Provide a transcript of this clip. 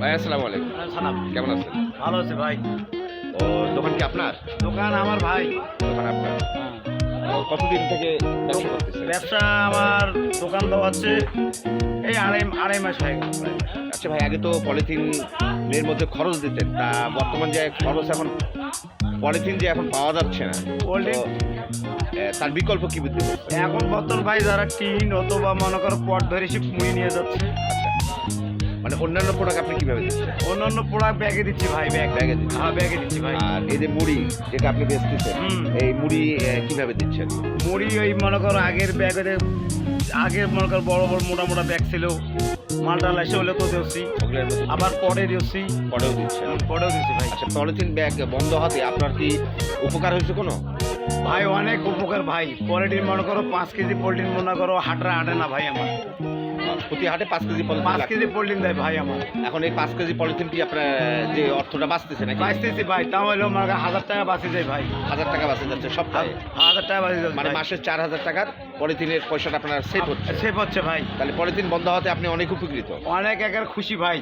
ভাই আসসালামু আলাইকুম। সালাম। কেমন আছেন? ভালো আছে ভাই। ও দোকান কি আপনার? দোকান আমার ভাই। দোকান আপনার। কতদিন থেকে ব্যবসা করতেছেন? ব্যবসা আমার দোকান দেওয়া আছে এই আড়াই আড়াই মাস হয়ে গেল আচ্ছা ভাই আগে তো পলিথিনের মধ্যে খরচ দিতেন তা বর্তমান যে খরচ এখন পলিথিন যে এখন পাওয়া যাচ্ছে না? তো, তার বিকল্প কি করছেন? এখন বর্তমান ভাই যারা টিন অথবা মনে করো পট ধরে সে মুই নিয়ে যাচ্ছে। মানে অন্যান্য প্রোডাক্ট আপনি কীভাবে দিচ্ছেন? অন্যান্য প্রোডাক্ট ব্যাগে দিচ্ছি ভাই ব্যাগ ব্যাগে দিচ্ছেন। হ্যাঁ ব্যাগে দিচ্ছি ভাই। আর এই যে মুড়ি যেটা আপনি বেচতেছেন এই মুড়ি কীভাবে দিচ্ছেন? মুড়ি ওই মনে করো আগের ব্যাগে আগের মনে করো বড় বড় মোটা মোটা ব্যাগ ছিল। মালটা লাইসে হলে তো দিচ্ছি আবার পরে দিচ্ছি পরেও দিচ্ছেন। পরেও দিচ্ছি ভাই। আচ্ছা পলিথিন ব্যাগ বন্ধ হতে আপনার কি উপকার হয়েছে কোনো? ভাই অনেক উপকার ভাই। পলিটিন মনে করো পাঁচ কেজি পলিটিন মনে করো হাটরা হাঁটে না ভাই আমার। প্রতি হাটে পাঁচ কেজি পলিথিন পাঁচ কেজি পলিটিন দেয় ভাই আমার। এখন এই পাঁচ কেজি পলিথিন কি আপনার যে অর্থটা বাঁচতেছে নাকি? বাঁচতেছি ভাই তাও হলো মনে করো হাজার টাকা বাঁচে যায় ভাই। হাজার টাকা বাঁচে যাচ্ছে সপ্তাহে? হাজার টাকা বাঁচে যাচ্ছে মানে মানে মাসে চার হাজার টাকার পলিথিনের পয়সাটা আপনার সেভ হচ্ছে। সেভ হচ্ছে ভাই। তাহলে পলিথিন বন্ধ হতে আপনি অনেক উপকৃত। অনেক একের খুশি ভাই।